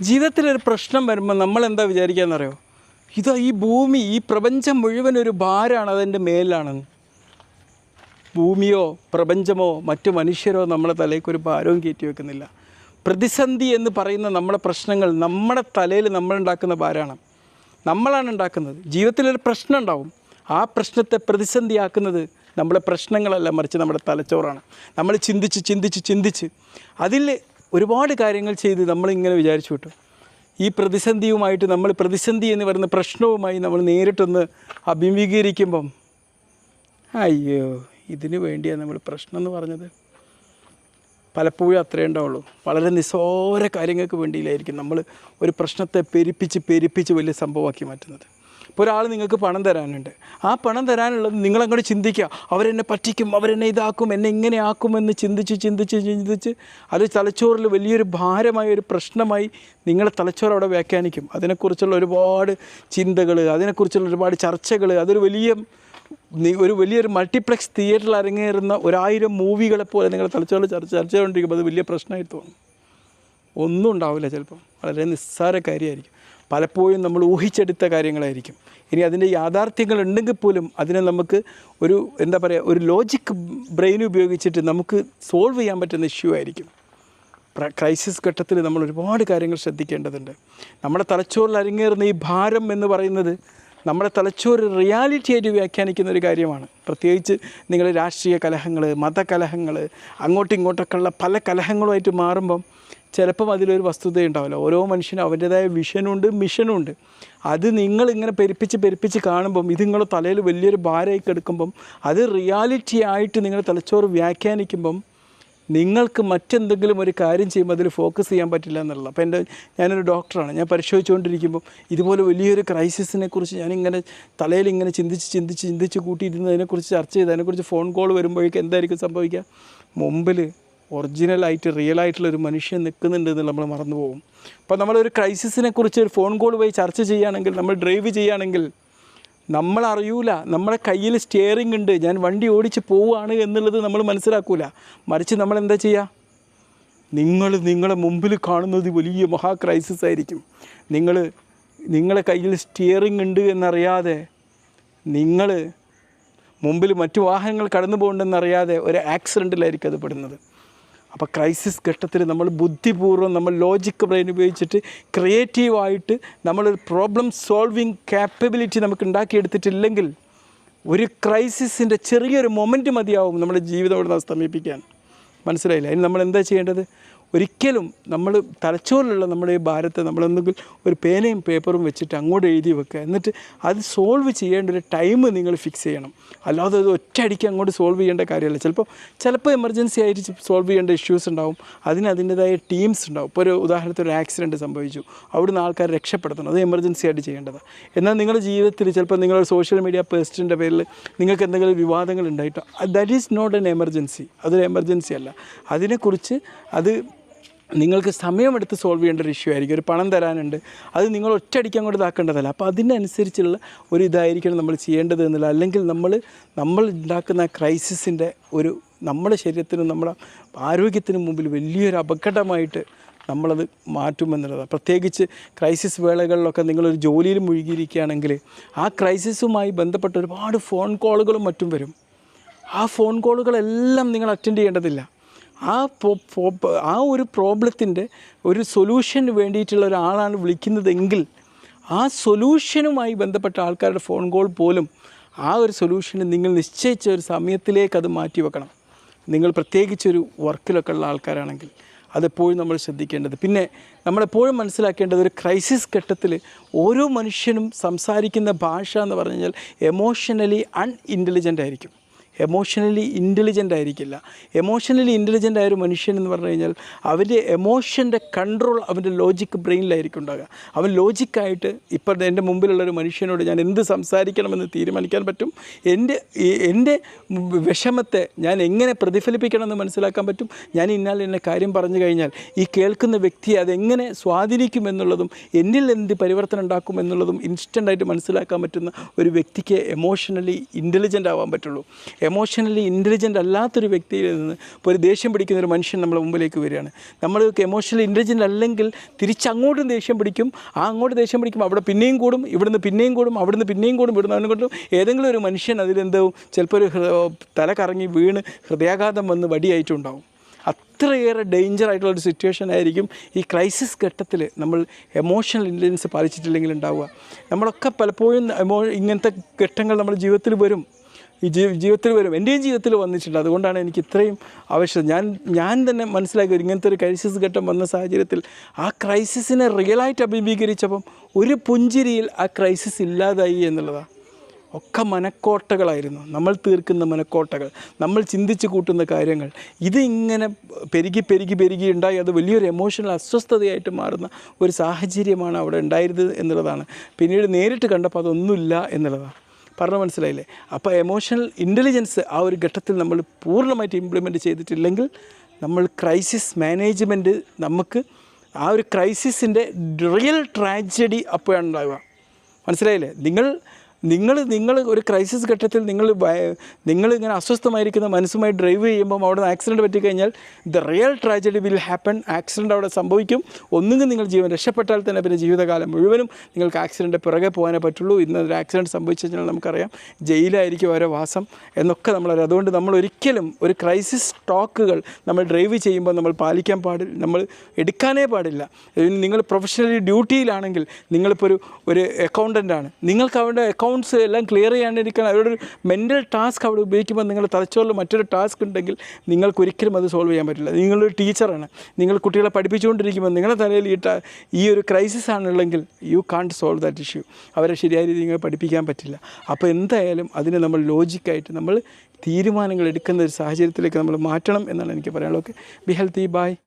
ജീവിതത്തിലൊരു പ്രശ്നം വരുമ്പോൾ നമ്മൾ എന്താ വിചാരിക്കാന്നറിയോ? ഇതാ ഈ ഭൂമി ഈ പ്രപഞ്ചം മുഴുവൻ ഒരു ഭാരമാണ് അതിന്റെ മേലിലാണെന്ന്. ഭൂമിയോ പ്രപഞ്ചമോ മറ്റു മനുഷ്യരോ നമ്മളെ തലയ്ക്ക് ഒരു ഭാരവും കയറ്റി വെക്കുന്നില്ല. പ്രതിസന്ധി എന്ന് പറയുന്ന നമ്മുടെ പ്രശ്നങ്ങൾ നമ്മുടെ തലയിൽ നമ്മളുണ്ടാക്കുന്ന ഭാരമാണ് നമ്മളാണ് ഉണ്ടാക്കുന്നത്. ജീവിതത്തിലൊരു പ്രശ്നം ഉണ്ടാവും. ആ പ്രശ്നത്തെ പ്രതിസന്ധിയാക്കുന്നത് നമ്മളെ പ്രശ്നങ്ങളല്ല മറിച്ച് നമ്മുടെ തലച്ചോറാണ്. നമ്മൾ ചിന്തിച്ച് ചിന്തിച്ച് ചിന്തിച്ച് അതിൽ ഒരുപാട് കാര്യങ്ങൾ ചെയ്ത് നമ്മളിങ്ങനെ വിചാരിച്ചു വിട്ടു ഈ പ്രതിസന്ധിയുമായിട്ട് നമ്മൾ പ്രതിസന്ധി എന്ന് പറയുന്ന പ്രശ്നവുമായി നമ്മൾ നേരിട്ടൊന്ന് അഭിമുഖീകരിക്കുമ്പം അയ്യോ ഇതിനു വേണ്ടിയാണ് നമ്മൾ പ്രശ്നം എന്ന് പറഞ്ഞത്. പലപ്പോഴും അത്രേ ഉണ്ടാവുള്ളൂ. വളരെ നിസ്സാര കാര്യങ്ങൾക്ക് വേണ്ടിയിലായിരിക്കും നമ്മൾ ഒരു പ്രശ്നത്തെ പെരുപ്പിച്ച് പെരുപ്പിച്ച് വലിയ സംഭവമാക്കി മാറ്റുന്നത്. ഒരാൾ നിങ്ങൾക്ക് പണം തരാനുണ്ട്. ആ പണം തരാനുള്ളത് നിങ്ങളങ്ങോട്ട് ചിന്തിക്കുക. അവരെന്നെ പറ്റിക്കും അവരെന്നെ ഇതാക്കും എന്നെ ഇങ്ങനെ ആക്കുമെന്ന് ചിന്തിച്ച് ചിന്തിച്ച് ചിന്തിച്ച് അത് തലച്ചോറിൽ വലിയൊരു ഭാരമായ ഒരു പ്രശ്നമായി നിങ്ങളെ തലച്ചോറ് അവിടെ വ്യാഖ്യാനിക്കും. അതിനെക്കുറിച്ചുള്ള ഒരുപാട് ചിന്തകൾ അതിനെക്കുറിച്ചുള്ള ഒരുപാട് ചർച്ചകൾ അതൊരു വലിയ ഒരു വലിയൊരു മൾട്ടിപ്ലക്സ് തിയേറ്ററിൽ അരങ്ങേറുന്ന ഒരായിരം മൂവികളെ പോലെ നിങ്ങൾ തലച്ചോറിൽ ചർച്ച ചർച്ച ചെയ്തുകൊണ്ടിരിക്കുമ്പോൾ അത് വലിയ പ്രശ്നമായി തോന്നും. ഒന്നും ഉണ്ടാവില്ല ചിലപ്പം. വളരെ നിസ്സാര കാര്യമായിരിക്കും പലപ്പോഴും നമ്മൾ ഊഹിച്ചെടുത്ത കാര്യങ്ങളായിരിക്കും. ഇനി അതിന്റെ യാഥാർത്ഥ്യങ്ങൾ ഉണ്ടെങ്കിൽ പോലും അതിനെ നമുക്ക് ഒരു എന്താ പറയുക ഒരു ലോജിക് ബ്രെയിൻ ഉപയോഗിച്ചിട്ട് നമുക്ക് സോൾവ് ചെയ്യാൻ പറ്റുന്ന ഇഷ്യൂ ആയിരിക്കും. ക്രൈസിസ് ഘട്ടത്തിൽ നമ്മൾ ഒരുപാട് കാര്യങ്ങൾ ശ്രദ്ധിക്കേണ്ടതുണ്ട്. നമ്മുടെ തലച്ചോറിൽ അരങ്ങേറുന്ന ഈ ഭാരം എന്ന് പറയുന്നത് നമ്മുടെ തലച്ചോറ് റിയാലിറ്റി ആയിട്ട് വ്യാഖ്യാനിക്കുന്ന ഒരു കാര്യമാണ്. പ്രത്യേകിച്ച് നിങ്ങൾ രാഷ്ട്രീയ കലഹങ്ങൾ മതകലഹങ്ങൾ അങ്ങോട്ടും ഇങ്ങോട്ടൊക്കെയുള്ള പല കലഹങ്ങളുമായിട്ട് മാറുമ്പം ചിലപ്പം അതിലൊരു വസ്തുത ഉണ്ടാവില്ല ഓരോ മനുഷ്യനും അവന്റേതായ വിഷനുണ്ട് മിഷനുണ്ട് അത് നിങ്ങളിങ്ങനെ പെരുപ്പിച്ച് പെരുപ്പിച്ച് കാണുമ്പം ഇത് നിങ്ങളുടെ തലയിൽ വലിയൊരു ഭാരമായി കിടക്കുമ്പം അത് റിയാലിറ്റി ആയിട്ട് നിങ്ങൾ തലച്ചോറ് വ്യാഖ്യാനിക്കുമ്പം നിങ്ങൾക്ക് മറ്റെന്തെങ്കിലും ഒരു കാര്യം ചെയ്യുമ്പോൾ അതിൽ ഫോക്കസ് ചെയ്യാൻ പറ്റില്ല എന്നുള്ളത്. അപ്പോൾ എന്റെ ഞാനൊരു ഡോക്ടറാണ് ഞാൻ പരിശോധിച്ചുകൊണ്ടിരിക്കുമ്പോൾ ഇതുപോലെ വലിയൊരു ക്രൈസിസിനെ കുറിച്ച് ഞാനിങ്ങനെ തലയിൽ ഇങ്ങനെ ചിന്തിച്ച് ചിന്തിച്ച് ചിന്തിച്ച് കൂട്ടിയിരുന്നതിനെക്കുറിച്ച് ചർച്ച ചെയ്ത് അതിനെക്കുറിച്ച് ഫോൺ കോൾ വരുമ്പോഴേക്കും എന്തായിരിക്കും സംഭവിക്കുക? മുമ്പിൽ ഒറിജിനലായിട്ട് റിയൽ ആയിട്ടുള്ള ഒരു മനുഷ്യൻ നിൽക്കുന്നുണ്ട് എന്ന് നമ്മൾ മറന്നു പോകും. അപ്പോൾ നമ്മളൊരു ക്രൈസിസിനെ കുറിച്ച് ഒരു ഫോൺ കോൾ പോയി ചർച്ച ചെയ്യുകയാണെങ്കിൽ നമ്മൾ ഡ്രൈവ് ചെയ്യുകയാണെങ്കിൽ നമ്മൾ അറിയൂല നമ്മുടെ കയ്യിൽ സ്റ്റിയറിംഗ് ഉണ്ട് ഞാൻ വണ്ടി ഓടിച്ച് പോവുകയാണ് എന്നുള്ളത് നമ്മൾ മനസ്സിലാക്കൂല. മറിച്ച് നമ്മൾ എന്താ ചെയ്യുക? നിങ്ങൾ നിങ്ങളെ മുമ്പിൽ കാണുന്നത് വലിയ മഹാ ക്രൈസിസ് ആയിരിക്കും. നിങ്ങൾ നിങ്ങളെ കയ്യിൽ സ്റ്റിയറിംഗ് ഉണ്ട് എന്നറിയാതെ നിങ്ങൾ മുമ്പിൽ മറ്റു വാഹനങ്ങൾ കടന്നു പോകണ്ടെന്നറിയാതെ ഒരു ആക്സിഡന്റിലായിരിക്കും അത് പെടുന്നത്. അപ്പോൾ ക്രൈസിസ് ഘട്ടത്തിൽ നമ്മൾ ബുദ്ധിപൂർവം നമ്മൾ ലോജിക് ബ്രെയിൻ ഉപയോഗിച്ചിട്ട് ക്രിയേറ്റീവായിട്ട് നമ്മളൊരു പ്രോബ്ലം സോൾവിങ് കാപ്പബിലിറ്റി നമുക്ക് ഉണ്ടാക്കിയെടുത്തിട്ടില്ലെങ്കിൽ ഒരു ക്രൈസിസിന്റെ ചെറിയൊരു മൊമെന്റ് മതിയാവും നമ്മുടെ ജീവിതം ഇവിടെ നിന്ന് സ്തമിപ്പിക്കാൻ മനസ്സിലായില്ല? അതിന് നമ്മൾ എന്താ ചെയ്യേണ്ടത്? ഒരിക്കലും നമ്മൾ തലച്ചോറിലുള്ള നമ്മുടെ ഈ ഭാരത്തെ നമ്മളൊന്നുകിൽ ഒരു പേനയും പേപ്പറും വെച്ചിട്ട് അങ്ങോട്ട് എഴുതി വെക്കുക. എന്നിട്ട് അത് സോൾവ് ചെയ്യേണ്ട ഒരു ടൈം നിങ്ങൾ ഫിക്സ് ചെയ്യണം. അല്ലാതെ അത് ഒറ്റയടിക്ക് അങ്ങോട്ട് സോൾവ് ചെയ്യേണ്ട കാര്യമല്ല. ചിലപ്പോൾ ചിലപ്പോൾ എമർജൻസി ആയിട്ട് സോൾവ് ചെയ്യേണ്ട ഇഷ്യൂസ് ഉണ്ടാവും. അതിന് അതിന്റെതായ ടീംസ് ഉണ്ടാവും. ഇപ്പോൾ ഒരു ഉദാഹരണത്തിന് ഒരു ആക്സിഡന്റ് സംഭവിച്ചു. അവിടുന്ന് ആൾക്കാരെ രക്ഷപ്പെടുത്തണം. അത് എമർജൻസി ആയിട്ട് ചെയ്യേണ്ടതാണ്. എന്നാൽ നിങ്ങളുടെ ജീവിതത്തിൽ ചിലപ്പോൾ നിങ്ങളുടെ സോഷ്യൽ മീഡിയ പേസ്റ്റിന്റെ പേരിൽ നിങ്ങൾക്ക് എന്തെങ്കിലും വിവാദങ്ങൾ ഉണ്ടായിട്ടോ? That is not an emergency അതൊരു എമർജൻസി അല്ല. അതിനെക്കുറിച്ച് അത് നിങ്ങൾക്ക് സമയമെടുത്ത് സോൾവ് ചെയ്യേണ്ട ഒരു ഇഷ്യൂ ആയിരിക്കും. ഒരു പണം തരാനുണ്ട്. അത് നിങ്ങൾ ഒറ്റയടിക്ക് അങ്ങോട്ട് ഇതാക്കേണ്ടതല്ല. അപ്പോൾ അതിനനുസരിച്ചുള്ള ഒരു ഇതായിരിക്കണം നമ്മൾ ചെയ്യേണ്ടത് എന്നുള്ള അല്ലെങ്കിൽ നമ്മൾ നമ്മൾ ഉണ്ടാക്കുന്ന ക്രൈസിസിന്റെ ഒരു നമ്മുടെ ശരീരത്തിനും നമ്മുടെ ആരോഗ്യത്തിനും മുമ്പിൽ വലിയൊരു അപകടമായിട്ട് നമ്മളത് മാറ്റുമെന്നുള്ളതാണ്. പ്രത്യേകിച്ച് ക്രൈസിസ് വേളകളിലൊക്കെ നിങ്ങളൊരു ജോലിയിൽ മുഴുകിയിരിക്കുകയാണെങ്കിൽ ആ ക്രൈസിസുമായി ബന്ധപ്പെട്ട ഒരുപാട് ഫോൺ കോളുകളും മറ്റും വരും. ആ ഫോൺ കോളുകളെല്ലാം നിങ്ങൾ അറ്റൻഡ് ചെയ്യേണ്ടതില്ല. ആ ആ ഒരു പ്രോബ്ലത്തിന്റെ ഒരു സൊല്യൂഷന് വേണ്ടിയിട്ടുള്ള ഒരാളാണ് വിളിക്കുന്നതെങ്കിൽ ആ സൊല്യൂഷനുമായി ബന്ധപ്പെട്ട ആൾക്കാരുടെ ഫോൺ കോൾ പോലും ആ ഒരു സൊല്യൂഷന് നിങ്ങൾ നിശ്ചയിച്ച ഒരു സമയത്തിലേക്ക് അത് മാറ്റി വെക്കണം. നിങ്ങൾ പ്രത്യേകിച്ചൊരു വർക്കിലൊക്കെ ഉള്ള ആൾക്കാരാണെങ്കിൽ അതെപ്പോഴും നമ്മൾ ശ്രദ്ധിക്കേണ്ടത്. പിന്നെ നമ്മളെപ്പോഴും മനസ്സിലാക്കേണ്ടത് ഒരു ക്രൈസിസ് ഘട്ടത്തിൽ ഓരോ മനുഷ്യനും സംസാരിക്കുന്ന ഭാഷ എന്ന് പറഞ്ഞു കഴിഞ്ഞാൽ എമോഷണലി അൺഇന്റലിജന്റ് ആയിരിക്കും. എമോഷണലി ഇന്റലിജന്റ് ആയിരിക്കില്ല. എമോഷണലി ഇന്റലിജന്റ് ആയ ഒരു മനുഷ്യൻ എന്ന് പറഞ്ഞു കഴിഞ്ഞാൽ അവന്റെ എമോഷന്റെ കൺട്രോൾ അവന്റെ ലോജിക് ബ്രെയിനിലായിരിക്കും ഉണ്ടാകുക അവൻ ലോജിക്കായിട്ട് ഇപ്പോൾ എന്റെ മുമ്പിലുള്ളൊരു മനുഷ്യനോട് ഞാൻ എന്ത് സംസാരിക്കണമെന്ന് തീരുമാനിക്കാൻ പറ്റും? എന്റെ എന്റെ വിഷമത്തെ ഞാൻ എങ്ങനെ പ്രതിഫലിപ്പിക്കണമെന്ന് മനസ്സിലാക്കാൻ പറ്റും? ഞാൻ ഇന്നാൽ എന്നെ കാര്യം പറഞ്ഞു കഴിഞ്ഞാൽ ഈ കേൾക്കുന്ന വ്യക്തിയെ അതെങ്ങനെ സ്വാധീനിക്കുമെന്നുള്ളതും എന്നിൽ എന്ത് പരിവർത്തനം ഉണ്ടാക്കും എന്നുള്ളതും ഇൻസ്റ്റന്റായിട്ട് മനസ്സിലാക്കാൻ പറ്റുന്ന ഒരു വ്യക്തിക്ക് എമോഷണലി ഇന്റലിജന്റ് ആവാൻ പറ്റുള്ളൂ. എമോഷണലി ഇന്റലിജന്റ് അല്ലാത്തൊരു വ്യക്തിയിൽ നിന്ന് ഇപ്പോൾ ഒരു ദേഷ്യം പിടിക്കുന്ന ഒരു മനുഷ്യൻ നമ്മളെ മുമ്പിലേക്ക് വരികയാണ്. നമ്മൾ എമോഷണലി ഇന്റലിജന്റ് അല്ലെങ്കിൽ തിരിച്ചങ്ങോട്ടും ദേഷ്യം പിടിക്കും ആ അങ്ങോട്ട് ദേഷ്യം പിടിക്കും അവിടെ പിന്നെയും കൂടും ഇവിടുന്ന് പിന്നെയും കൂടും അവിടുന്ന് പിന്നെയും കൂടും ഇവിടുന്ന് അവനും ഏതെങ്കിലും ഒരു മനുഷ്യൻ അതിലെന്താവും ചിലപ്പോൾ ഒരു തല കറങ്ങി വീണ് ഹൃദയാഘാതം വന്ന് വടിയായിട്ടുണ്ടാവും. അത്രയേറെ ഡേഞ്ചർ ആയിട്ടുള്ള ഒരു സിറ്റുവേഷൻ ആയിരിക്കും ഈ ക്രൈസിസ് ഘട്ടത്തിൽ നമ്മൾ എമോഷണൽ ഇന്റലിജൻസ് പാലിച്ചിട്ടില്ലെങ്കിൽ ഉണ്ടാവുക. നമ്മളൊക്കെ പലപ്പോഴും ഇങ്ങനത്തെ ഘട്ടങ്ങൾ നമ്മുടെ ജീവിതത്തിൽ വരും. ഈ ജീവിതത്തിൽ വരും. എന്റെയും ജീവിതത്തിൽ വന്നിട്ടുണ്ട്. അതുകൊണ്ടാണ് എനിക്ക് ഇത്രയും ആവശ്യം ഞാൻ ഞാൻ തന്നെ മനസ്സിലാക്കി ഇങ്ങനത്തെ ഒരു ക്രൈസിസ് ഘട്ടം വന്ന സാഹചര്യത്തിൽ ആ ക്രൈസിസിനെ റിയലായിട്ട് അഭിമുഖീകരിച്ചപ്പം ഒരു പുഞ്ചിരിയിൽ ആ ക്രൈസിസ് ഇല്ലാതായി എന്നുള്ളതാണ് ഒക്കെ മനക്കോട്ടകളായിരുന്നു. നമ്മൾ തീർക്കുന്ന മനക്കോട്ടകൾ നമ്മൾ ചിന്തിച്ച് കൂട്ടുന്ന കാര്യങ്ങൾ. ഇതിങ്ങനെ പെരുകി പെരുകി പെരുകി ഉണ്ടായി. അത് വലിയൊരു എമോഷണൽ അസ്വസ്ഥതയായിട്ട് മാറുന്ന ഒരു സാഹചര്യമാണ് അവിടെ ഉണ്ടായിരുന്നത് എന്നുള്ളതാണ്. പിന്നീട് നേരിട്ട് കണ്ടപ്പോൾ അതൊന്നുമില്ല എന്നുള്ളതാണ് പറഞ്ഞ മനസ്സിലായില്ലേ? അപ്പോൾ എമോഷണൽ ഇന്റലിജൻസ് ആ ഒരു ഘട്ടത്തിൽ നമ്മൾ പൂർണമായിട്ട് ഇംപ്ലിമെന്റ് ചെയ്തിട്ടില്ലെങ്കിൽ നമ്മൾ ക്രൈസിസ് മാനേജ്മെന്റ് നമുക്ക് ആ ഒരു ക്രൈസിസിന്റെ റിയൽ ട്രാജഡി അപ്പോഴാണ് ഉണ്ടാവുക. മനസ്സിലായില്ലേ? നിങ്ങൾ നിങ്ങൾ നിങ്ങൾ ഒരു ക്രൈസിസ് ഘട്ടത്തിൽ നിങ്ങൾ നിങ്ങൾ ഇങ്ങനെ അസ്വസ്ഥമായിരിക്കുന്ന മനസ്സുമായി ഡ്രൈവ് ചെയ്യുമ്പം അവിടെ ആക്സിഡന്റ് പറ്റിക്കഴിഞ്ഞാൽ the real tragedy will happen accident അവിടെ സംഭവിക്കും. ഒന്നുകിൽ നിങ്ങൾ ജീവൻ രക്ഷപ്പെട്ടാൽ തന്നെ പിന്നെ ജീവിതകാലം മുഴുവനും നിങ്ങൾക്ക് ആക്സിഡന്റ് പിറകെ പോകാനേ പറ്റുള്ളൂ. ഇന്ന് ഒരു ആക്സിഡന്റ് സംഭവിച്ചു കഴിഞ്ഞാൽ നമുക്കറിയാം ജയിലായിരിക്കും ഓരോ വാസം എന്നൊക്കെ നമ്മളറിയാം അതുകൊണ്ട് നമ്മൾ ഒരിക്കലും ഒരു ക്രൈസിസ് ടോക്കുകൾ നമ്മൾ ഡ്രൈവ് ചെയ്യുമ്പോൾ നമ്മൾ പാലിക്കാൻ പാടില്ല നമ്മൾ എടുക്കാനേ പാടില്ല. നിങ്ങൾ പ്രൊഫഷണലി ഡ്യൂട്ടിയിലാണെങ്കിൽ നിങ്ങളിപ്പോൾ ഒരു ഒരു അക്കൗണ്ടന്റ് ആണ്. നിങ്ങൾക്ക് അവരുടെ അക്കൗണ്ട്സ് എല്ലാം ക്ലിയർ ചെയ്യാണ്ടിരിക്കണം അവരുടെ ഒരു മെന്റൽ ടാസ്ക് അവിടെ ഉപയോഗിക്കുമ്പോൾ നിങ്ങൾ തലച്ചോറിൽ മറ്റൊരു ടാസ്ക് ഉണ്ടെങ്കിൽ നിങ്ങൾക്ക് ഒരിക്കലും അത് സോൾവ് ചെയ്യാൻ പറ്റില്ല. നിങ്ങളൊരു ടീച്ചറാണ് നിങ്ങൾ കുട്ടികളെ പഠിപ്പിച്ചുകൊണ്ടിരിക്കുമ്പോൾ നിങ്ങളുടെ തലയിൽ ഈ ഈ ഒരു crisis ആണുള്ളെങ്കിൽ you can't solve that issue അവരെ ശരിയായ രീതിയിൽ നിങ്ങൾ പഠിപ്പിക്കാൻ പറ്റില്ല. അപ്പോൾ എന്തായാലും അതിനെ നമ്മൾ ലോജിക്കായിട്ട് നമ്മൾ തീരുമാനങ്ങൾ എടുക്കുന്ന ഒരു സാഹചര്യത്തിലേക്ക് നമ്മൾ മാറ്റണം എന്നാണ് എനിക്ക് പറയാനുള്ളത്. Okay be healthy by